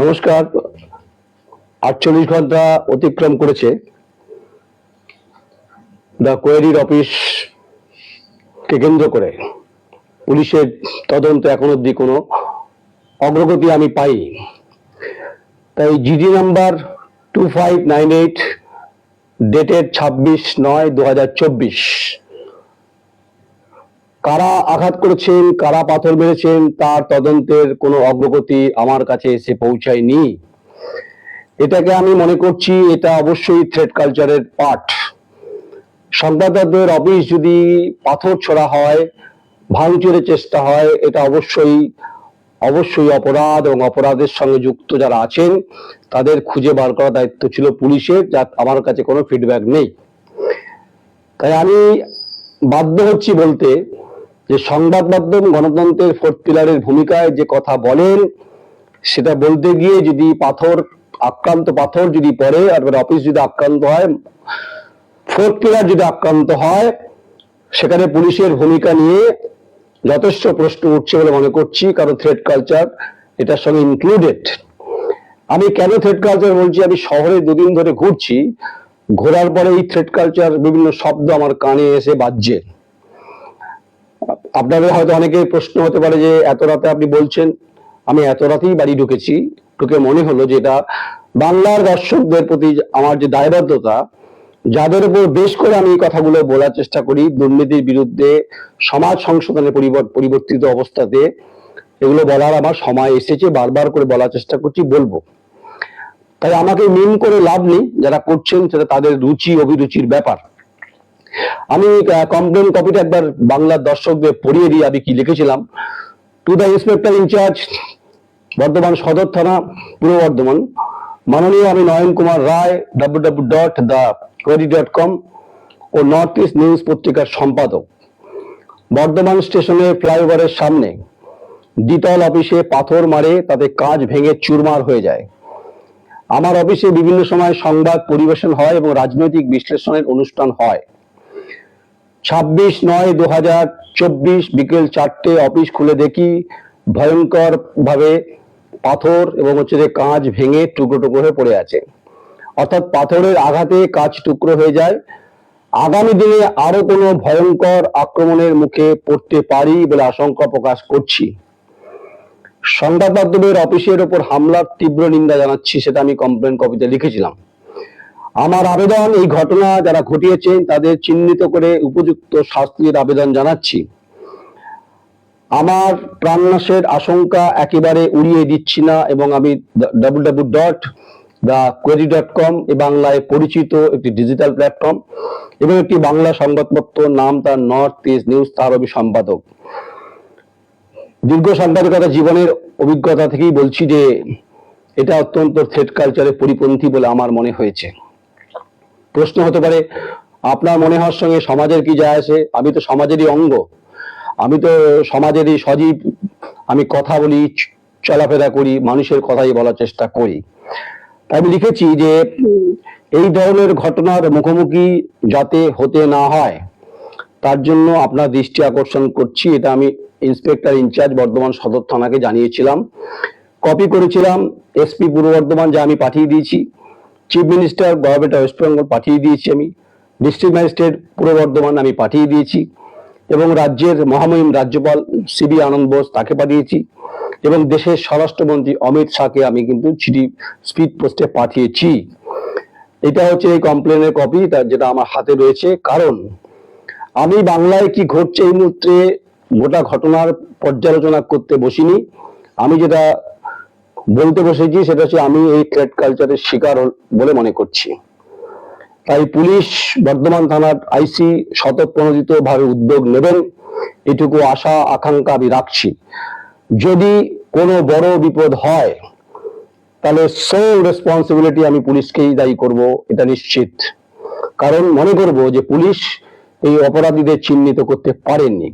নমস্কার। আটচল্লিশ ঘণ্টা অতিক্রম করেছে দ্য কোয়েরির অফিস কে কেন্দ্র করে। পুলিশের তদন্ত এখন অব্দি কোনো অগ্রগতি আমি পাই তাই GD number two five nine eight, dated ছাব্বিশ নয় দু হাজার চব্বিশ। কারা আঘাত করেছেন, কারা পাথর মেরেছেন, তার তদন্তের কোনো অগ্রগতি আমার কাছে এসে পৌঁছায়নি। এটাকে আমি মনে করছি এটা অবশ্যই থ্রেড কালচারের পার্ট সংবাদদাতাদের অফিস যদি পাথর ছোড়া হয়, ভাঙচুরের চেষ্টা হয়, এটা অবশ্যই অবশ্যই অপরাধ এবং অপরাধের সঙ্গে যুক্ত যারা আছেন, তাদের খুঁজে বার করার দায়িত্ব ছিল পুলিশের, যা আমার কাছে কোনো ফিডব্যাক নেই। তাই আমি বাধ্য হচ্ছি বলতে যে সংবাদ মাধ্যম গণতন্ত্রের ফোর্থ পিলারের ভূমিকায় যে কথা বলেন, সেটা বলতে গিয়ে যদি পাথর, আক্রান্ত পাথর যদি পড়ে আর অফিস যদি আক্রান্ত হয়, ফোর্থ পিলার যদি আক্রান্ত হয়, সেখানে পুলিশের ভূমিকা নিয়ে যথেষ্ট প্রশ্ন উঠছে বলে মনে করছি, কারণ থ্রেড কালচার এটার সঙ্গে ইনক্লুডেড আমি কেন থ্রেড কালচার বলছি? আমি শহরে দুদিন ধরে ঘুরছি, ঘোরার পরে এই থ্রেড কালচার বিভিন্ন শব্দ আমার কানে এসে বাজছে। আপনাদের হয়তো অনেকের প্রশ্ন হতে পারে যে এত রাতে আপনি বলছেন, আমি এত রাতেই বাড়ি ঢুকেছি। ঢুকে মনে হলো যে এটা বাংলার দর্শকদের প্রতি আমার যে দায়বদ্ধতা, যাদের উপর বেশ করে আমি এই কথাগুলো বলার চেষ্টা করি, দুর্নীতির বিরুদ্ধে, সমাজ সংশোধনের পরিবর- পরিবর্তিত অবস্থাতে, এগুলো বলার আমার সময় এসেছে, বারবার করে বলার চেষ্টা করছি, বলব। তাই আমাকে মিন করে লাভ নেই, যারা করছেন সেটা তাদের রুচি, অভিরুচির ব্যাপার। আমি কমপ্লেন কপিটা একবার বাংলার দর্শকদের পড়িয়ে দিয়ে আমি কি লিখেছিলাম? To the inspector in charge Bardhaman Sadar থানা, পূর্ব বর্ধমান। মাননীয় আমি Nayan Kumar Roy W W dot the query dot com O north east news পত্রিকার সম্পাদক। বর্ধমান স্টেশনের ফ্লাইওভারের সামনে, দ্বিতল অফিসে পাথর মারে, তাতে কাঁচ ভেঙে চুরমার হয়ে যায়। আমার অফিসে বিভিন্ন সময় সংবাদ পরিবেশন হয় এবং রাজনৈতিক বিশ্লেষণের অনুষ্ঠান হয়। ছাব্বিশ নয় দু হাজার চব্বিশ বিকেল চারটে অফিস খুলে দেখি ভয়ঙ্কর ভাবে পাথর এবং হচ্ছে যে কাঁচ ভেঙে টুকরো টুকরো হয়ে পড়ে আছে। অর্থাৎ পাথরের আঘাতে কাঁচ টুকরো হয়ে যায়। আগামী দিনে আরও কোনো ভয়ঙ্কর আক্রমণের মুখে পড়তে পারি বলে আশঙ্কা প্রকাশ করছি। সংবাদ মাধ্যমের অফিসের ওপর হামলার তীব্র নিন্দা জানাচ্ছি, সেটা আমি কমপ্লেন কপিতে লিখেছিলাম। আমার আবেদন, এই ঘটনা যারা ঘটিয়েছেন তাদের চিহ্নিত করে উপযুক্ত শাস্তির আবেদন জানাচ্ছি। আমার প্রাণনাশের আশঙ্কা একেবারে উড়িয়ে দিচ্ছি না এবং আমি W W dot the query dot com এ বাংলায় পরিচিত একটি ডিজিটাল প্ল্যাটফর্ম এবং একটি বাংলা সংবাদপত্র, নাম তার নর্থ ইস্ট নিউজ তার আমি সম্পাদক দীর্ঘ সাংবাদিকতা জীবনের অভিজ্ঞতা থেকেই বলছি যে, এটা অত্যন্ত থ্রেড কালচারের পরিপন্থী বলে আমার মনে হয়েছে। প্রশ্ন হতে পারে, আপনার মনে হওয়ার সঙ্গে সমাজের কি যায় আসে আমি তো সমাজেরই অঙ্গ। আমি তো সমাজেরই সজীব। আমি কথা বলি চলাফেরা করি, মানুষের কথাই বলার চেষ্টা করি। আমি লিখেছি যে, এই ধরনের ঘটনার মুখোমুখি যাতে হতে না হয়, তার জন্য আপনার দৃষ্টি আকর্ষণ করছি। এটা আমি ইন্সপেক্টর ইনচার্জ বর্ধমান সদর থানাকে জানিয়েছিলাম। কপি করেছিলাম, এসপি পূর্ব বর্ধমান যা আমি পাঠিয়ে দিয়েছি। Chief minister government of West Bengal পাঠিয়ে দিয়েছি আমি। ডিস্ট্রিক্ট ম্যাজিস্ট্রেট পূর্ব বর্ধমান আমি পাঠিয়ে দিয়েছি এবং রাজ্যের মহামহিম রাজ্যপাল সিবি আনন্দ বোস তাকে পাঠিয়েছি এবং দেশের স্বরাষ্ট্রমন্ত্রী অমিত শাহকে আমি কিন্তু চিঠি স্পিড পোস্টে পাঠিয়েছি। এটা হচ্ছে এই কমপ্লেনের কপি তার যেটা আমার হাতে রয়েছে। কারণ আমি বাংলায় কি ঘটছে এই মুহূর্তে গোটা ঘটনার পর্যালোচনা করতে বসিনি। আমি যেটা বলতে বসেছি, সেটা হচ্ছে আমি এই থ্রেড কালচারের শিকার বলে মনে করছি। তাই পুলিশ, বর্ধমান থানার আইসি শতপ্রণোদিত ভাবে উদ্যোগ নেবেন, এটুকু আশা, আকাঙ্ক্ষা আমি রাখছি। যদি কোনো বড় বিপদ হয়, তাহলে সোল রেসপন্সিবিলিটি আমি পুলিশকেই দায়ী করব, এটা নিশ্চিত। কারণ মনে করব যে পুলিশ এই অপরাধীদের চিহ্নিত করতে পারেননি।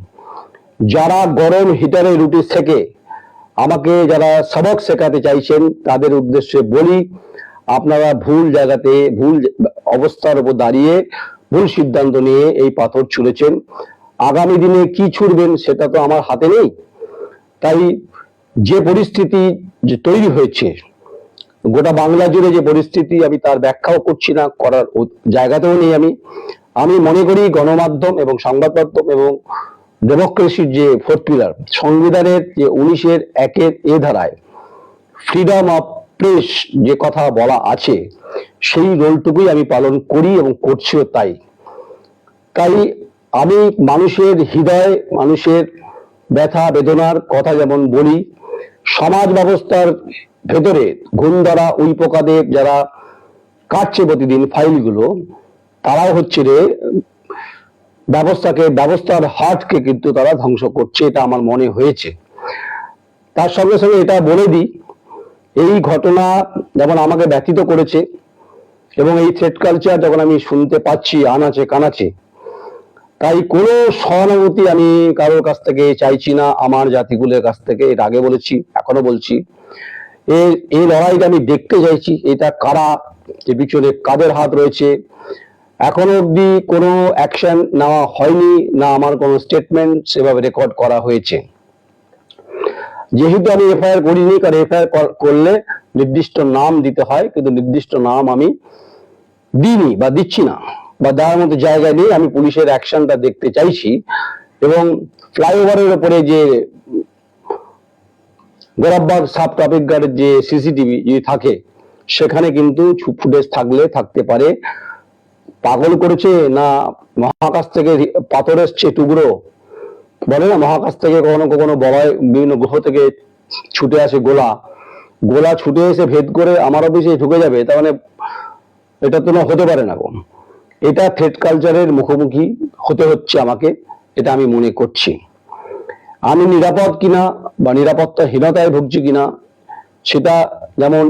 যারা গরম হিটারে রুটি থেকে আমাকে যারা সবক শেখাতে চাইছেন, তাদের উদ্দেশ্যে বলি, আপনারা ভুল জায়গাতে, ভুল অবস্থার উপর দাঁড়িয়ে ভুল সিদ্ধান্ত নিয়ে এই পাথর ছুঁড়েছেন। আগামী দিনে কি ছুড়বেন সেটা তো আমার হাতে নেই। তাই যে পরিস্থিতি যে তৈরি হয়েছে, গোটা বাংলা জুড়ে যে পরিস্থিতি, আমি তার ব্যাখ্যাও করছি না, করার জায়গাতেও নেই আমি। আমি মনে করি গণমাধ্যম এবং সংবাদ মাধ্যম এবং ডেমোক্রেসির যে ফোর্থ পিলার, সংবিধানের যে উনিশের একের এ ধারায় ফ্রিডম অফ প্রেস যে কথা বলা আছে, সেই রোলটুকুই আমি পালন করি এবং করছিও তাই। তাই আমি মানুষের হৃদয়, মানুষের ব্যথা, বেদনার কথা যেমন বলি, সমাজ ব্যবস্থার ভেতরে ঘুম দ্বারা উই পোকাদের যারা কাটছে প্রতিদিন ফাইলগুলো, তারাও হচ্ছে রে ব্যবস্থাকে, ব্যবস্থার হাটকে কিন্তু তারা ধ্বংস করছে, এটা আমার মনে হয়েছে। তার সঙ্গে সঙ্গে এটা বলে দিই, এই ঘটনা যেমন আমাকে ব্যথিত করেছে, এবং এই থ্রেড কালচার যখন আমি শুনতে পাচ্ছি, আনাচে কানাচে, তাই কোনো সহানুভূতি আমি কারোর কাছ থেকে চাইছি না, আমার জাতিগুলোর কাছ থেকে এর আগে বলেছি, এখনও বলছি। এই এই লড়াইটা আমি দেখতে চাইছি, এটা কারা, এর পিছনে কাদের হাত রয়েছে এখনও অবধি কোনো অ্যাকশন নেওয়া হয়নি, না আমার কোনো স্টেটমেন্ট সেভাবে রেকর্ড করা হয়েছে। যেহেতু আমি এফআইআর করিনি, কারণ এফআইআর করলে নির্দিষ্ট নাম দিতে হয়, কিন্তু নির্দিষ্ট নাম আমি দিইনি বা দিচ্ছি না, বা দেওয়ার মতো জায়গায় নেই। আমি পুলিশের অ্যাকশনটা দেখতে চাইছি এবং ফ্লাইওভারের উপরে যে গোলাপবাগ সাব ট্রাফিক গার্ডের যে সিসিটিভি যদি থাকে, সেখানে কিন্তু ফুটেজ থাকলে থাকতে পারে। পাগল করেছে না মহাকাশ থেকে পাথর এসছে টুকরো? বলে না, মহাকাশ থেকে কখনো কখনো বলয় বিভিন্ন গ্রহ থেকে ছুটে আসে গোলা। গোলা ছুটে এসে ভেদ করে আমার অফিসে ঢুকে যাবে, তার মানে এটা তো না হতে পারে না গো এটা থ্রেড কালচারের মুখোমুখি হতে হচ্ছে আমাকে, এটা আমি মনে করছি। আমি নিরাপদ কিনা বা নিরাপত্তাহীনতায় ভুগছি কিনা, সেটা যেমন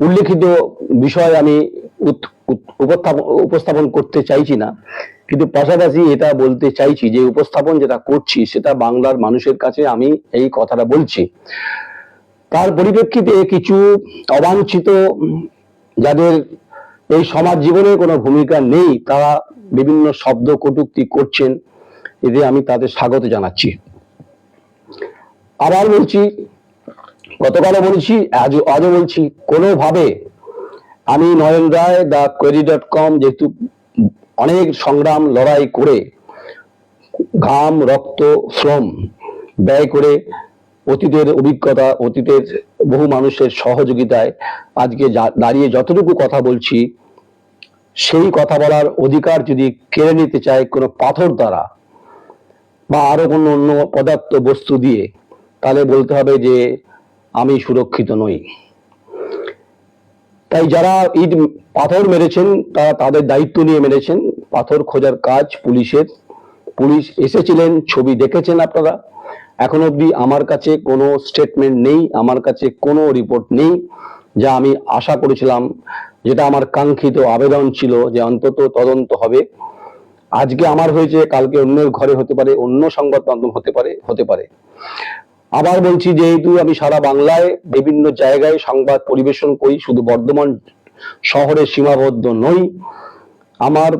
উল্লেখিত বিষয় আমি উপস্থাপন করতে চাইছি না। কিন্তু পাশাপাশি এটা বলতে চাইছি যে, উপস্থাপন যেটা করছি, সেটা বাংলার মানুষের কাছে আমি এই কথাটা বলছি। তার পরিপ্রেক্ষিতে কিছু অবাঞ্ছিত, যাদের এই সমাজ জীবনে কোনো ভূমিকা নেই, তারা বিভিন্ন শব্দ কটুক্তি করছেন। এতে আমি তাদের স্বাগত জানাচ্ছি। আবার বলছি, গতকালও বলেছি, আজও আজও বলছি, কোনোভাবে আমি নয়ন রায় দা কোয়েরি ডট কম যেহেতু অনেক সংগ্রাম, লড়াই করে ঘাম, রক্ত, শ্রম ব্যয় করে অতীতের অভিজ্ঞতা, অতীতের বহু মানুষের সহযোগিতায় আজকে দাঁড়িয়ে যতটুকু কথা বলছি, সেই কথা বলার অধিকার যদি কেড়ে নিতে চায় কোনো পাথর দ্বারা বা আরও কোনো অন্য পদার্থ বস্তু দিয়ে, তাহলে বলতে হবে যে আমি সুরক্ষিত নই। তাই যারা ইট পাথর মেরেছেন, তারা তাদের দায়িত্ব নিয়ে মেরেছেন। পাথর খোঁজার কাজ পুলিশের। পুলিশ এসেছিলেন, ছবি দেখেছেন আপনারা। এখন অবধি আমার কাছে কোনো স্টেটমেন্ট নেই, আমার কাছে কোনো রিপোর্ট নেই, যা আমি আশা করেছিলাম, যেটা আমার কাঙ্ক্ষিত আবেদন ছিল যে অন্তত তদন্ত হবে। আজকে আমার হয়েছে, কালকে অন্যের ঘরে হতে পারে, অন্য সংবাদ মাধ্যম হতে পারে হতে পারে। আবার বলছি যেহেতু আমি সারা বাংলায় বিভিন্ন জায়গায় সংবাদ পরিবেশন করি, শুধু বর্ধমান শহরে সীমাবদ্ধ নই, আমার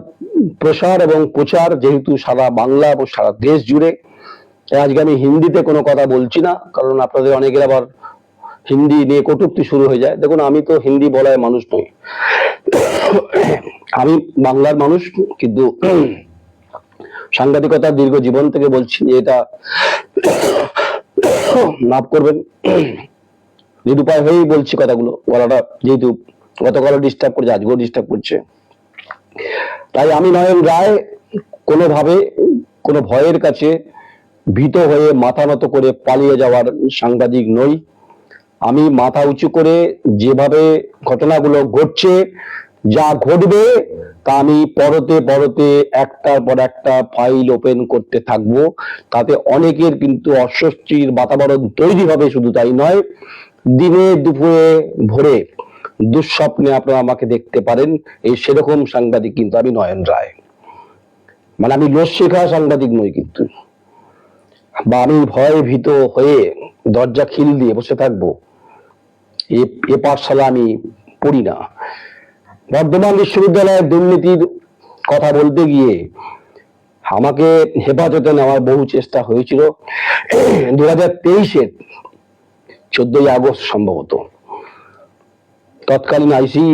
প্রসার এবং প্রচার যেহেতু সারা বাংলা এবং সারা দেশ জুড়ে আজকে আমি হিন্দিতে কোনো কথা বলছি না, কারণ আপনাদের অনেকের আবার হিন্দি নিয়ে কটূক্তি শুরু হয়ে যায়। দেখুন, আমি তো হিন্দি বলায় মানুষ নই। আমি বাংলার মানুষ, কিন্তু সাংবাদিকতার দীর্ঘ জীবন থেকে বলছি এটা মাফ করবেন। নিরুপায় হয়েই বলছি কথাগুলো, গলাটা যেহেতু গতকালও ডিস্টার্ব করছে, আজকেও ডিস্টার্ব করছে। তাই আমি নয়ন রায় কোনোভাবে, কোনো ভয়ের কাছে ভীত হয়ে মাথা নত করে পালিয়ে যাওয়ার সাংবাদিক নই। আমি মাথা উঁচু করে যেভাবে ঘটনাগুলো ঘটছে, যা ঘটবে তা আমি পরতে পরতে একটার পর একটা ফাইল ওপেন করতে থাকব। তাতে অনেকের কিন্তু অস্বস্তির বাতাবরণ তৈরি হবে, শুধু তাই নয়। দিনে, দুপুরে, ভোরে দুঃস্বপ্নে আপনারা আমাকে দেখতে পারেন। এই সেরকম সাংবাদিক কিন্তু আমি নয়ন রায়। মানে আমি লোক শেখা সাংবাদিক নই কিন্তু। বা আমি ভয়ে ভীত হয়ে দরজা খিল দিয়ে বসে থাকব। এ পাঠশালা আমি পড়ি না। বর্ধমান বিশ্ববিদ্যালয়ের দুর্নীতির কথা বলতে গিয়ে আমাকে হেফাজতে নেওয়ার বহু চেষ্টা হয়েছিল। দু হাজার তেইশের চোদ্দই আগস্ট সম্ভবত। তৎকালীন আইসি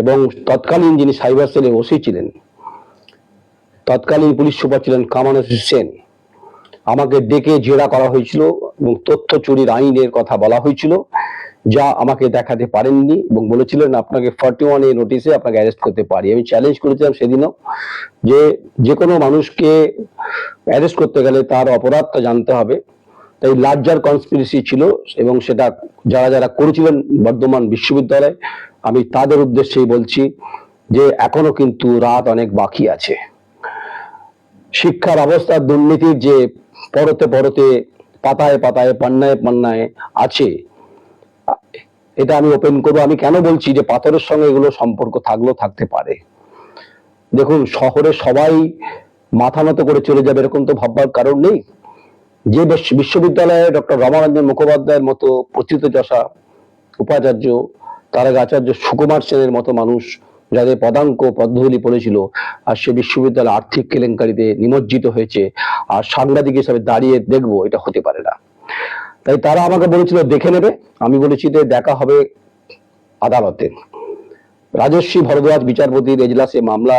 এবং তৎকালীন যিনি সাইবার সেলের ওসি ছিলেন, তৎকালীন পুলিশ সুপার ছিলেন কামানসি সেন। আমাকে ডেকে জেরা করা হয়েছিল এবং তথ্য চুরির আইনের কথা বলা হয়েছিল। যা আমাকে দেখাতে পারেননি এবং বলেছিলেন আপনাকে ফর্টি ওয়ান এ নোটিশে আপনাকে অ্যারেস্ট করতে পারি। আমি চ্যালেঞ্জ করেছিলাম সেদিনও যে যে কোনো মানুষকে অ্যারেস্ট করতে গেলে তার অপরাধটা জানতে হবে। তাই লার্জার কনস্পিরেসি ছিল এবং সেটা যারা যারা করেছিলেন বর্ধমান বিশ্ববিদ্যালয়ে, আমি তাদের উদ্দেশ্যেই বলছি যে এখনও কিন্তু রাত অনেক বাকি আছে। শিক্ষার ব্যবস্থার দুর্নীতির যে পরতে পরতে পাতায় পাতায়, পান্নায় পান্নায় আছে এটা আমি ওপেন করব। আমি কেন বলছি যে পাথরের সঙ্গে এগুলো সম্পর্ক থাকলেও থাকতে পারে? দেখুন, শহরে সবাই মাথা নত করে চলে যাবে এরকম তো ভাববার কারণ নেই। যে বিশ্ববিদ্যালয়ে ডক্টর রমানন্দন মুখোপাধ্যায়ের মতো প্রচিত যশা উপাচার্য তার আচার্য সুকুমার সেনের মতো মানুষ যাদের পদাঙ্ক পদ্ধতি পড়েছিল, আর সে বিশ্ববিদ্যালয় আর্থিক কেলেঙ্কারিতে নিমজ্জিত হয়েছে, আর সাংবাদিক হিসাবে দাঁড়িয়ে দেখব, এটা হতে পারে না। তাই তারা আমাকে বলেছিল, দেখে নেবে। আমি বলেছি যে, দেখা হবে আদালতে। রাজস্বী ভরদ্বাজ বিচারপতির এজলাসে মামলা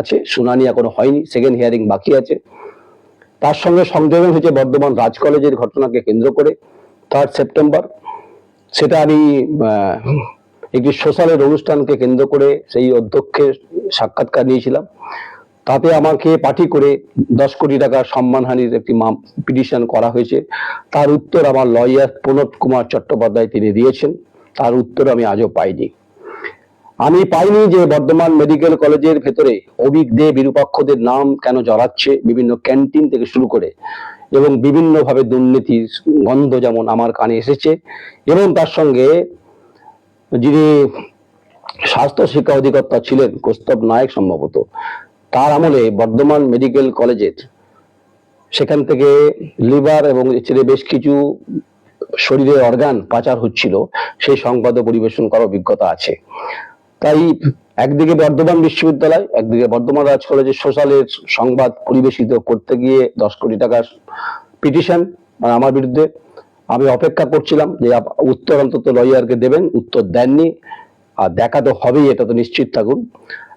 আছে, শুনানি এখনও হয়নি সেকেন্ড হিয়ারিং বাকি আছে। তার সঙ্গে সংযোজন হয়েছে বর্ধমান রাজ কলেজের ঘটনাকে কেন্দ্র করে থার্ড সেপ্টেম্বর সেটা আমি একটি সোশ্যালের অনুষ্ঠানকে কেন্দ্র করে সেই অধ্যক্ষের সাক্ষাৎকার নিয়েছিলাম। তাতে আমাকে পার্টি করে দশ কোটি টাকা সম্মানহানির একটি পিটিশন করা হয়েছে। তার উত্তর আমার লয়ার প্রণব কুমার চট্টোপাধ্যায় তিনি দিয়েছেন। তার উত্তর আমি আজও পাইনি। আমি পাইনি যে বর্ধমান মেডিকেল কলেজের ভেতরে অভিক দে বিরূপাক্ষদের নাম কেন জড়াচ্ছে, বিভিন্ন ক্যান্টিন থেকে শুরু করে এবং বিভিন্নভাবে দুর্নীতির গন্ধ যেমন আমার কানে এসেছে এবং তার সঙ্গে যিনি স্বাস্থ্য শিক্ষা অধিকর্তা ছিলেন, কৌস্তব নায়ক সম্ভবত। তার আমলে বর্ধমান মেডিকেল কলেজের সেখান থেকে লিভার এবং ছেড়ে বেশ কিছু শরীরের অর্গান পাচার হচ্ছিল, সেই সংবাদও পরিবেশন করার অভিজ্ঞতা আছে। তাই একদিকে বর্ধমান বিশ্ববিদ্যালয়, একদিকে বর্ধমান রাজ কলেজের সোশ্যালের সংবাদ পরিবেশিত করতে গিয়ে দশ কোটি টাকার পিটিশন আমার বিরুদ্ধে। আমি অপেক্ষা করছিলাম যে উত্তর অন্তত লয়ারকে দেবেন, উত্তর দেননি। আর দেখা তো হবেই, এটা তো নিশ্চিত থাকুন।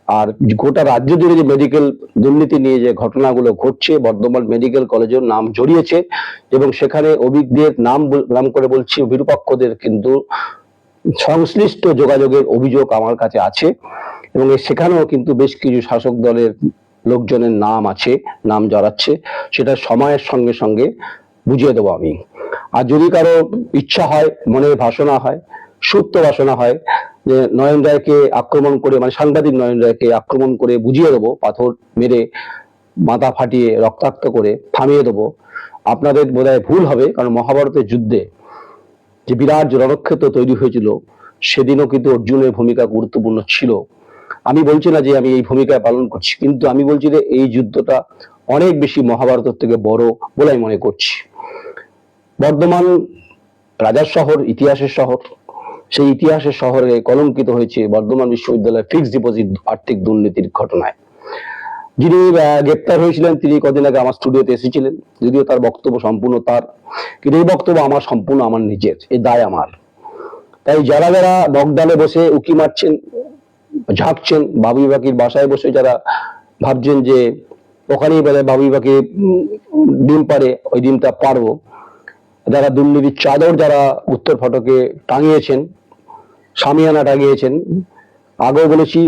আর গোটা রাজ্য জুড়ে যে মেডিকেল দুর্নীতি নিয়ে যে ঘটনাগুলো ঘটছে, বর্ধমান মেডিকেল কলেজের নাম জড়িয়েছে এবং সেখানে অভিজ্ঞদের নাম নাম করে বলছি, বিরূপাক্ষদের কিন্তু সংশ্লিষ্ট যোগাযোগের অভিযোগ আমার কাছে আছে এবং সেখানেও কিন্তু বেশ কিছু শাসক দলের লোকজনের নাম আছে, নাম জড়াচ্ছে। সেটা সময়ের সঙ্গে সঙ্গে বুঝিয়ে দেবো আমি। আর যদি কারও ইচ্ছা হয় মনে ভাষণা হয় সুপ্ত বাসনা হয় যে নয়ন রায়কে আক্রমণ করে মানে সাংবাদিক নয়ন রায়কে আক্রমণ করে বুঝিয়ে দেবো, পাথর মেরে মাথা ফাটিয়ে রক্তাক্ত করে থামিয়ে দেবো। আপনাদের বোধহয় ভুল হবে, কারণ মহাভারতের যুদ্ধে যে বিরাট রণক্ষেত্র তৈরি হয়েছিল, সেদিনও কিন্তু অর্জুনের ভূমিকা গুরুত্বপূর্ণ ছিল। আমি বলছি না যে আমি এই ভূমিকা পালন করছি, কিন্তু আমি বলছি যে এই যুদ্ধটা অনেক বেশি মহাভারতের থেকে বড় বলে আমি মনে করছি। বর্ধমান রাজার শহর, ইতিহাসের শহর সেই ইতিহাসের শহরে কলঙ্কিত হয়েছে বর্ধমান বিশ্ববিদ্যালয়ের ফিক্সড ডিপোজিট আর্থিক দুর্নীতির ঘটনায়। যিনি গ্রেপ্তার হয়েছিলেন, তিনি কদিন আগে আমার স্টুডিওতে এসেছিলেন, যদিও তার বক্তব্য সম্পূর্ণ তার, কিন্তু এই বক্তব্য আমার সম্পূর্ণ আমার নিজের, এই দায় আমার। তাই যারা যারা নকডালে বসে উকি মারছেন ঝাঁকছেন বাবু বাকির বাসায় বসে যারা ভাবছেন যে ওখানেই বেলা বাবু বাকি ডিম পারে ওই ডিমটা পারব যারা দুর্নীতির চাদর যারা উত্তর ফটকে টাঙিয়েছেন, সামিয়ানা টাঙিয়েছেন, আগেও বলেছি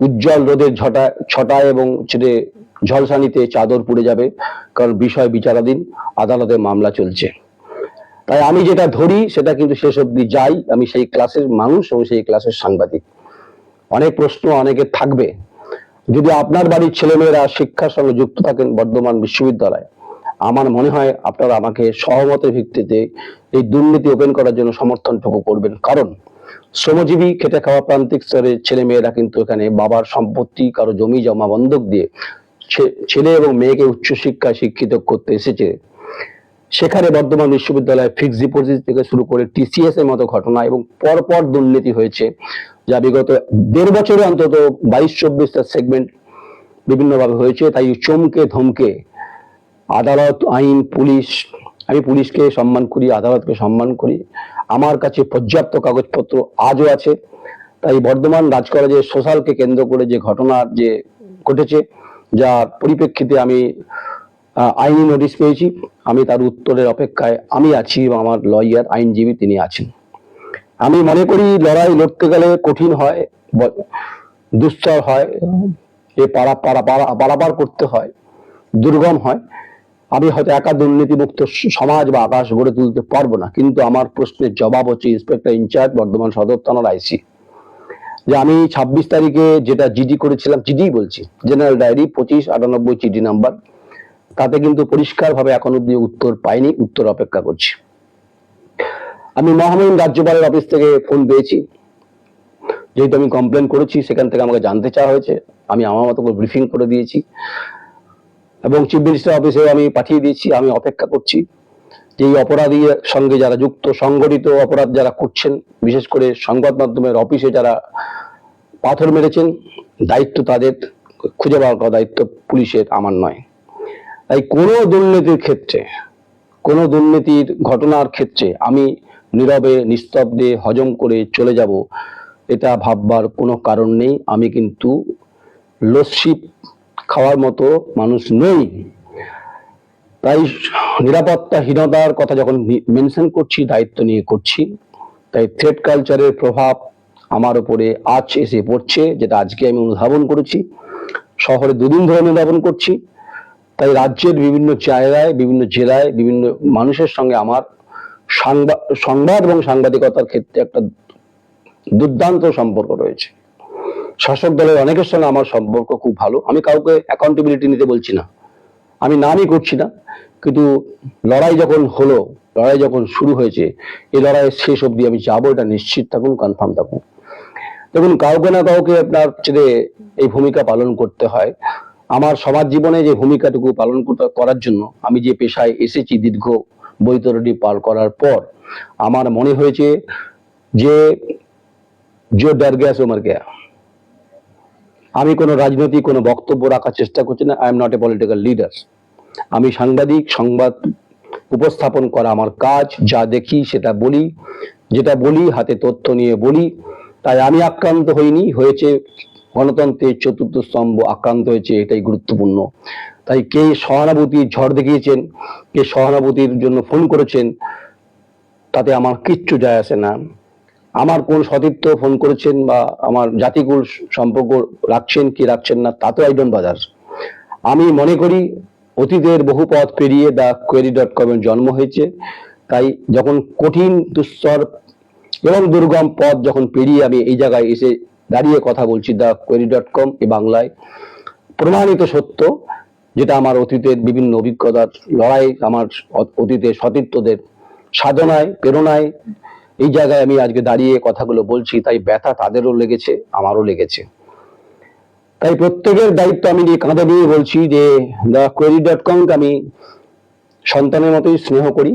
উজ্জ্বল রোদের ঝটা ছটায় এবং ছেড়ে ঝলসানিতে চাদর পুড়ে যাবে কারণ বিষয় বিচারাধীন, আদালতে মামলা চলছে। তাই আমি যেটা ধরি, সেটা কিন্তু শেষ অবধি যাই। আমি সেই ক্লাসের মানুষ এবং সেই ক্লাসের সাংবাদিক। অনেক প্রশ্ন অনেকের থাকবে। যদি আপনার বাড়ির ছেলেমেয়েরা শিক্ষার সঙ্গে যুক্ত থাকেন বর্ধমান বিশ্ববিদ্যালয় আমার মনে হয় আপনারা আমাকে সহমতের ভিত্তিতে এই দুর্নীতি ওপেন করার জন্য সমর্থনটুকু করবেন। কারণ শ্রমজীবী খেটে খাওয়া প্রান্তিক স্তরের ছেলে মেয়েরা কিন্তু এখানে বাবার সম্পত্তি, কারও জমি, জমা, বন্ধক দিয়ে ছেলে এবং মেয়েকে উচ্চশিক্ষায় শিক্ষিত করতে এসেছে। সেখানে বর্ধমান বিশ্ববিদ্যালয়ে ফিক্সড ডিপোজিট থেকে শুরু করে টিসিএস এর মতো ঘটনা এবং পরপর দুর্নীতি হয়েছে, যা বিগত দেড় বছরে অন্তত বাইশ চব্বিশটা সেগমেন্ট বিভিন্নভাবে হয়েছে, তাই চমকে ধমকে আদালত, আইন, পুলিশ, আমি পুলিশকে সম্মান করি, আদালতকে সম্মান করি। আমার কাছে পর্যাপ্ত কাগজপত্র আজও আছে। তাই বর্ধমান রাজ কলেজের সোশ্যালকে কেন্দ্র করে যে ঘটনা যে ঘটেছে, যা পরিপ্রেক্ষিতে আমি আইনি নোটিশ পেয়েছি। আমি তার উত্তরের অপেক্ষায় আমি আছি এবং আমার লয়ার, আইনজীবী তিনি আছেন। আমি মনে করি লড়াই লড়তে গেলে কঠিন হয় দুস্তর হয়, এ পাড়া পাড়া- পারাপার করতে হয়, দুর্গম হয়। আমি হয়তো একা দুর্নীতিমুক্ত সমাজ বা আকাশ গড়ে তুলতে পারব না, কিন্তু আমার প্রশ্নের জবাব হচ্ছে ইন্সপেক্টর ইনচার্জ বর্ধমান সদর থানার আইসি। যে আমি ছাব্বিশ তারিখে যেটা জিডি করেছিলাম, জিডি বলছি, জেনারেল ডায়েরি পঁচিশ আটানব্বই চিঠি নাম্বার, তাতে কিন্তু পরিষ্কারভাবে এখন অব্দি উত্তর পাইনি, উত্তর অপেক্ষা করছি। আমি মহামহিম রাজ্যপালের অফিস থেকে ফোন পেয়েছি, যেহেতু আমি কমপ্লেন করেছি, সেখান থেকে আমাকে জানতে চাওয়া হয়েছে, আমি আমার মতো করে ব্রিফিং করে দিয়েছি। এবং চিফ মিনিস্টার অফিসেও আমি পাঠিয়ে দিয়েছি, আমি অপেক্ষা করছি যে এই অপরাধীর সঙ্গে যারা যুক্ত, সংগঠিত অপরাধ যারা করছেন, বিশেষ করে সংবাদ মাধ্যমের অফিসে যারা পাথর মেরেছেন, দায়িত্ব তাদের, খুঁজে পাওয়ার কথা দায়িত্ব পুলিশের, আমার নয়। তাই কোনো দুর্নীতির ক্ষেত্রে, কোনো দুর্নীতির ঘটনার ক্ষেত্রে আমি নীরবে, নিস্তব্ধে, হজম করে চলে যাব, এটা ভাববার কোনো কারণ নেই। আমি কিন্তু লস্যি খাওয়ার মতো মানুষ নেই। তাই নিরাপত্তাহীনতার কথা যখন মেনশন করছি, দায়িত্ব নিয়ে করছি, তাই থ্রেড কালচারের প্রভাব আমার উপরে আজ এসে পড়ছে, যেটা আজকে আমি অনুধাবন করেছি। শহরে দুদিন ধরে অনুধাবন করছি। তাই রাজ্যের বিভিন্ন জায়গায়, বিভিন্ন জেলায় বিভিন্ন মানুষের সঙ্গে আমার সাংবা- সংবাদ এবং সাংবাদিকতার ক্ষেত্রে একটা দুর্দান্ত সম্পর্ক রয়েছে। শাসক দলের অনেকের সঙ্গে আমার সম্পর্ক খুব ভালো। আমি কাউকে অ্যাকাউন্টেবিলিটি নিতে বলছি না। আমি নামই করছি না। কিন্তু লড়াই যখন হলো, লড়াই যখন শুরু হয়েছে এই লড়াইয়ের শেষ অবধি আমি যাব, এটা নিশ্চিত থাকুন কনফার্ম থাকুন। দেখুন, কাউকে না কাউকে আপনার ছেড়ে এই ভূমিকা পালন করতে হয়। আমার সমাজ জীবনে যে ভূমিকাটুকু পালন করার জন্য আমি যে পেশায় এসেছি দীর্ঘ বৈতরণী পার করার পর, আমার মনে হয়েছে যে, জো ডর গেছে ওমর গয়া আমি কোনো রাজনৈতিক, কোনো বক্তব্য রাখার চেষ্টা করছি না I am not a political leader আমি সাংবাদিক, সংবাদ উপস্থাপন করা আমার কাজ, যা দেখি সেটা বলি, যেটা বলি, হাতে তথ্য নিয়ে বলি। তাই আমি আক্রান্ত হইনি, হয়েছে গণতন্ত্রের চতুর্থ স্তম্ভ আক্রান্ত হয়েছে, এটাই গুরুত্বপূর্ণ। তাই কে সহানুভূতির ঝড় দেখিয়েছেন, কে সহানুভূতির জন্য ফোন করেছেন, তাতে আমার কিচ্ছু যায় আসে না। আমার কোন সতীর্থ ফোন করেছেন বা আমার জাতিকুল সম্পর্ক রাখছেন কি রাখছেন না, তা তো ডোন্ট বাজার। আমি মনে করি অতীতের বহু পথ পেরিয়ে দা কোয়েরি ডট কম এর জন্ম হয়েছে। তাই যখন কঠিন দুস্তর এবং দুর্গম পথ যখন পেরিয়ে আমি এই জায়গায় এসে দাঁড়িয়ে কথা বলছি দা কোয়েরি ডট কম এ বাংলায়, প্রমাণিত সত্য যেটা আমার অতীতের বিভিন্ন অভিজ্ঞতার লড়াই, আমার অতীতের সতীর্থদের সাধনায়, প্রেরণায় এই জায়গায় আমি আজকে দাঁড়িয়ে কথাগুলো বলছি, তাই ব্যথা তাদেরও লেগেছে, আমারও লেগেছে। তাই প্রত্যেকের দায়িত্ব আমি নিয়ে কাঁধে নিয়ে বলছি যে দ্য কোয়েরি ডট কমকে আমি সন্তানের মতোই স্নেহ করি।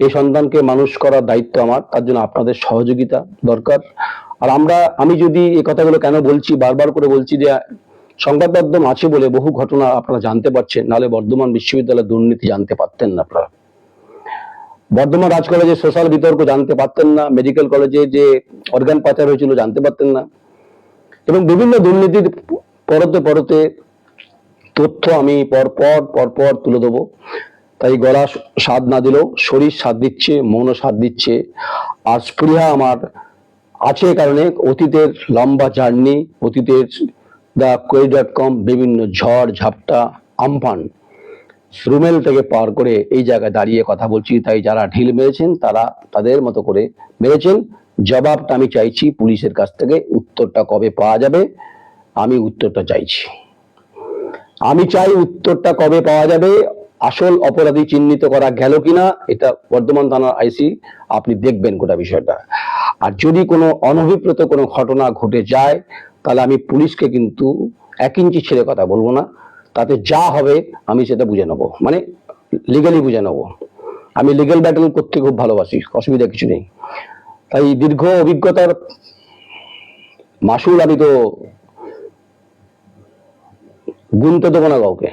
এই সন্তানকে মানুষ করার দায়িত্ব আমার, তার জন্য আপনাদের সহযোগিতা দরকার। আর আমরা, আমি যদি এই কথাগুলো কেন বলছি, বারবার করে বলছি যে, সংবাদ মাধ্যম আছে বলে বহু ঘটনা আপনারা জানতে পারছেন, নাহলে বর্ধমান বিশ্ববিদ্যালয়ের দুর্নীতি জানতে পারতেন না আপনারা। বর্ধমান রাজ কলেজে সোশ্যাল বিতর্ক জানতে পারতেন না মেডিকেল কলেজে যে অর্গান পাচার হয়েছিল জানতে পারতেন না। এবং বিভিন্ন দুর্নীতির পরতে পরতে তথ্য আমি পরপর পরপর তুলে দেবো তাই গলা স্বাদ না দিলেও শরীর স্বাদ দিচ্ছে মনও স্বাদ দিচ্ছে। আর স্পৃহা আমার আছে কারণে অতীতের লম্বা জার্নি, অতীতের দ্য কোয়েরি ডট কম, বিভিন্ন ঝড়, ঝাপটা, আমফান। রুমেল থেকে পার করে এই জায়গায় দাঁড়িয়ে কথা বলছি, তাই যারা ঢিল মেরেছেন তারা তাদের মতো করে মেরেছেন। জবাবটা আমি চাইছি পুলিশের কাছ থেকে, উত্তরটা কবে পাওয়া যাবে, আমি উত্তরটা চাইছি। আমি চাই উত্তরটা কবে পাওয়া যাবে, আসল অপরাধী চিহ্নিত করা গেল কিনা, এটা বর্ধমান থানার আইসি, আপনি দেখবেন গোটা বিষয়টা। আর যদি কোনো অনভিপ্রেত কোনো ঘটনা ঘটে যায়, তাহলে আমি পুলিশকে কিন্তু এক ইঞ্চি ছেড়ে কথা বলব না। তাতে যা হবে আমি সেটা বুঝে নেব। মানে লিগালি বুঝে নেব। আমি লিগাল ব্যাটেল করতে খুব ভালোবাসি, অসুবিধা কিছু নেই। তাই দীর্ঘ অভিজ্ঞতার মাসুল আমি তো গুনতে দেবো না কাউকে।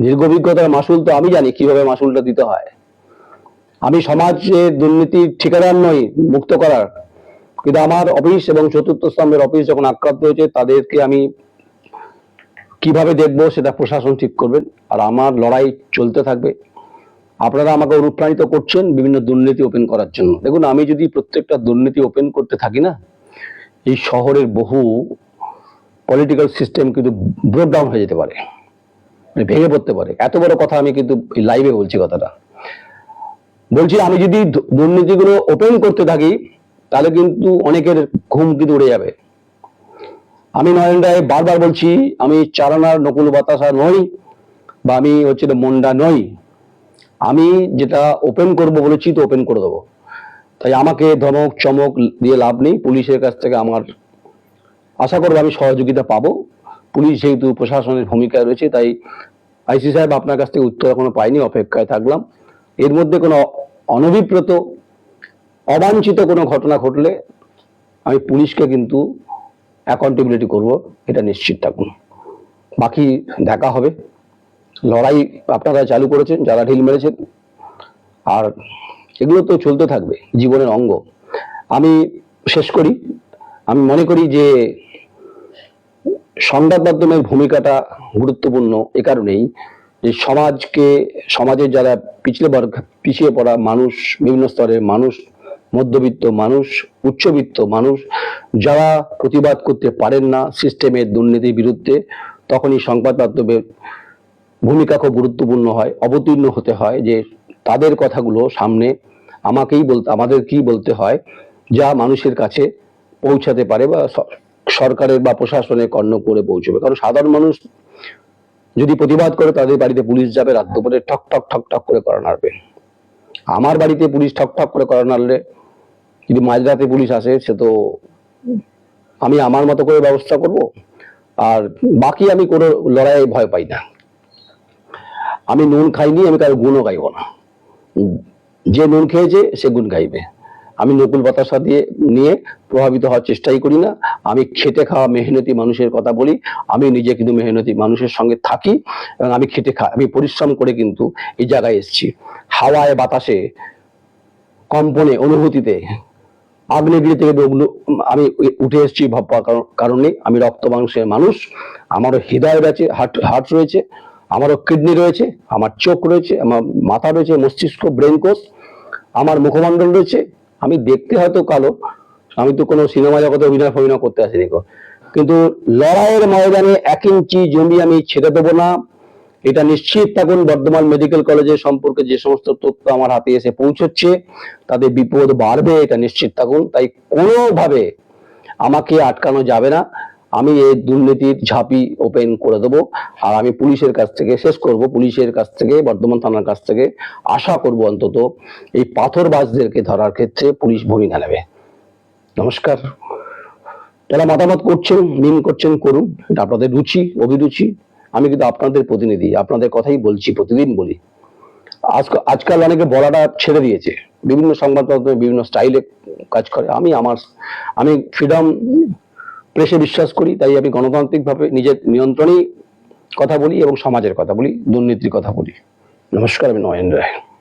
দীর্ঘ অভিজ্ঞতার মাসুল তো আমি জানি কীভাবে মাসুলটা দিতে হয়। আমি সমাজে দুর্নীতির ঠিকাদার নই, মুক্ত করার। কিন্তু আমার অফিস এবং চতুর্থ স্তম্ভের অফিস যখন আক্রান্ত হয়েছে, তাদেরকে আমি কীভাবে দেখব সেটা প্রশাসন ঠিক করবেন আর আমার লড়াই চলতে থাকবে। আপনারা আমাকে অনুপ্রাণিত করছেন বিভিন্ন দুর্নীতি ওপেন করার জন্য। দেখুন, আমি যদি প্রত্যেকটা দুর্নীতি ওপেন করতে থাকি না, এই শহরের বহু পলিটিক্যাল সিস্টেম কিন্তু ব্রেকডাউন হয়ে যেতে পারে মানে ভেঙে পড়তে পারে। এত বড় কথা আমি কিন্তু লাইভে বলছি কথাটা। বলছি, আমি যদি দুর্নীতিগুলো ওপেন করতে থাকি, তাহলে কিন্তু অনেকের ঘুম কিন্তু উড়ে যাবে। আমি নয়ন রায় বারবার বলছি, আমি চারানার নকুল বাতাসা নই বা আমি হচ্ছে মন্ডা নই। আমি যেটা ওপেন করব বলেছি, তো ওপেন করে দেবো। তাই আমাকে ধমক, চমক দিয়ে লাভ নেই। পুলিশের কাছ থেকে আমার আশা করব আমি সহযোগিতা পাবো। পুলিশ যেহেতু প্রশাসনের ভূমিকায় রয়েছে, তাই আইসি সাহেব আপনার কাছ থেকে উত্তর এখনও পাইনি, অপেক্ষায় থাকলাম। এর মধ্যে কোনো অনভিপ্রেত, অবাঞ্ছিত কোনো ঘটনা ঘটলে আমি পুলিশকে কিন্তু অ্যাকাউন্টেবিলিটি করব, এটা নিশ্চিত থাকুন। বাকি দেখা হবে। লড়াই আপনারা চালু করেছেন, যারা ঢিল মেরেছেন, আর এগুলো তো চলতে থাকবে, জীবনের অঙ্গ। আমি শেষ করি। আমি মনে করি যে সংবাদ মাধ্যমের ভূমিকাটা গুরুত্বপূর্ণ এ কারণেই যে সমাজকে, সমাজের যারা পিছলে পিছিয়ে পড়া মানুষ, বিভিন্ন স্তরের মানুষ মধ্যবিত্ত মানুষ, উচ্চবিত্ত মানুষ, যারা প্রতিবাদ করতে পারেন না সিস্টেমের দুর্নীতির বিরুদ্ধে, তখনই সংবাদ মাধ্যমের ভূমিকা খুব গুরুত্বপূর্ণ হয়, অবতীর্ণ হতে হয় যে তাদের কথাগুলো সামনে আমাকেই বলতে আমাদের কি বলতে হয়, যা মানুষের কাছে পৌঁছাতে পারে বা সরকারের বা প্রশাসনের কর্ণ করে পৌঁছবে। কারণ সাধারণ মানুষ যদি প্রতিবাদ করে, তাদের বাড়িতে পুলিশ যাবে, রাত দুপুরে ঠক ঠক ঠক ঠক করে করা নাড়বে আমার বাড়িতে পুলিশ ঠক ঠক করে করা নাড়লে যদি মাঝরাতে পুলিশ আসে, সে তো আমি আমার মতো করে ব্যবস্থা করব, আর বাকি আমি কোনো লড়াইয়ে ভয় পাই না। আমি নুন খাইনি, আমি কারও গুণও গাইব না। যে নুন খেয়েছে, সে গুণ গাইবে। আমি নকুল বাতাসা দিয়ে, নিয়ে প্রভাবিত হওয়ার চেষ্টাই করি না। আমি খেটে খাওয়া মেহনতি মানুষের কথা বলি। আমি নিজে কিন্তু মেহনতি মানুষের সঙ্গে থাকি, এবং আমি খেটে খা, আমি পরিশ্রম করে কিন্তু এই জায়গায় এসেছি। হাওয়ায় বাতাসে, কম্পনে, অনুভূতিতে আগ্নেয়গিরি থেকে আমি উঠে এসেছি ভাববার কারণ- আমি রক্ত মাংসের মানুষ। আমারও হৃদয় রয়েছে হার্ট হার্ট রয়েছে, আমারও কিডনি রয়েছে, আমার চোখ রয়েছে, আমার মাথা রয়েছে, মস্তিষ্ক ব্রেন কোষ আমার মুখমণ্ডল রয়েছে। আমি দেখতে হয়তো কালো, আমি তো কোনো সিনেমা জগতে অভিনয় ফভিনয় করতে আসিনি। কিন্তু লড়াইয়ের ময়দানে এক ইঞ্চি জমি আমি ছেড়ে দেবো না। এটা নিশ্চিত থাকুন, বর্ধমান মেডিকেল কলেজের সম্পর্কে যে সমস্ত তথ্য আমার হাতে এসে পৌঁছচ্ছে তাদের বিপদ বাড়বে, এটা নিশ্চিত থাকুন। তাই কোনোভাবে আমাকে আটকানো যাবে না। আমি এই দুর্নীতির ঝাঁপি ওপেন করে দেবো। আর আমি পুলিশের কাছ থেকে, শেষ করব পুলিশের কাছ থেকে, বর্ধমান থানার কাছ থেকে আশা করব অন্তত এই পাথরবাজদেরকে ধরার ক্ষেত্রে পুলিশ ভূমিকা নেবে। নমস্কার। যারা মতামত করছেন মিন করছেন, করুন। এটা আপনাদের রুচি, অভিরুচি। আমি কিন্তু আপনাদের প্রতিনিধি, আপনাদের কথাই বলছি, প্রতিদিন বলি। আজ, আজকাল অনেকে বলাটা ছেড়ে দিয়েছে। বিভিন্ন সংবাদ মাধ্যমে বিভিন্ন স্টাইলে কাজ করে। আমি আমার, আমি ফ্রিডম প্রেসে বিশ্বাস করি, তাই আমি গণতান্ত্রিকভাবে নিজের নিয়ন্ত্রণেই কথা বলি এবং সমাজের কথা বলি, দুর্নীতির কথা বলি। নমস্কার, আমি নয়ন রায়।